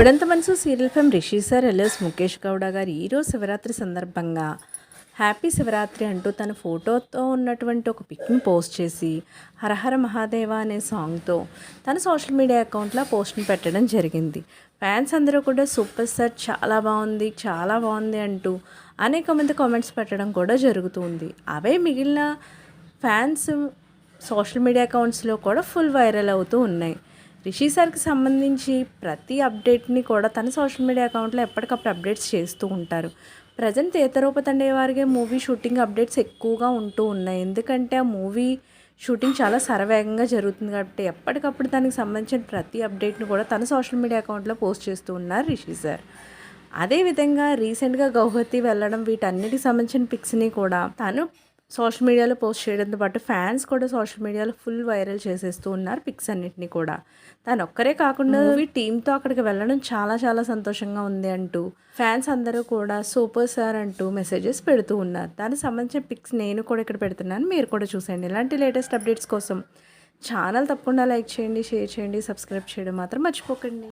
ఇప్పుడంత మనసు serial fame Rishi sir L S Mukesh Gowda garu ఈరోజు శివరాత్రి సందర్భంగా హ్యాపీ శివరాత్రి అంటూ తన ఫోటోతో ఉన్నటువంటి ఒక పిక్ని పోస్ట్ చేసి హరహర మహాదేవ అనే సాంగ్తో తన సోషల్ మీడియా అకౌంట్లో పోస్ట్ని పెట్టడం జరిగింది. ఫ్యాన్స్ అందరూ కూడా సూపర్ సార్ చాలా బాగుంది చాలా బాగుంది అంటూ అనేక మంది కామెంట్స్ పెట్టడం కూడా జరుగుతుంది అవే మిగిలిన ఫ్యాన్స్ సోషల్ మీడియా అకౌంట్స్లో కూడా ఫుల్ వైరల్ అవుతూ ఉన్నాయి. రిషి సార్కి సంబంధించి ప్రతి అప్డేట్ని కూడా తన సోషల్ మీడియా అకౌంట్లో ఎప్పటికప్పుడు అప్డేట్స్ చేస్తూ ఉంటారు. ప్రజెంట్ ఏతరూపతండే వారికి మూవీ షూటింగ్ అప్డేట్స్ ఎక్కువగా ఉంటూ ఉన్నాయి. ఎందుకంటే ఆ మూవీ షూటింగ్ చాలా శరవేగంగా జరుగుతుంది కాబట్టి ఎప్పటికప్పుడు దానికి సంబంధించిన ప్రతి అప్డేట్ని కూడా తన సోషల్ మీడియా అకౌంట్లో పోస్ట్ చేస్తూ ఉన్నారు రిషి సార్. అదేవిధంగా రీసెంట్గా గౌహతి వెళ్ళడం వీటన్నిటికి సంబంధించిన పిక్స్ని కూడా తను సోషల్ మీడియాలో పోస్ట్ చేయడంతో పాటు ఫ్యాన్స్ కూడా సోషల్ మీడియాలో ఫుల్ వైరల్ చేసేస్తూ ఉన్నారు పిక్స్ అన్నిటిని కూడా. తను ఒక్కరే కాకుండా మూవీ టీంతో అక్కడికి వెళ్ళడం చాలా చాలా సంతోషంగా ఉంది అంటూ ఫ్యాన్స్ అందరూ కూడా సూపర్ సార్ అంటూ మెసేజెస్ పెడుతూ ఉన్నారు. దానికి సంబంధించిన పిక్స్ నేను కూడా ఇక్కడ పెడుతున్నాను. మీరు కూడా చూసేయండి. ఇలాంటి లేటెస్ట్ అప్డేట్స్ కోసం ఛానల్ తప్పకుండా లైక్ చేయండి షేర్ చేయండి సబ్స్క్రైబ్ చేయడం మాత్రం మర్చిపోకండి.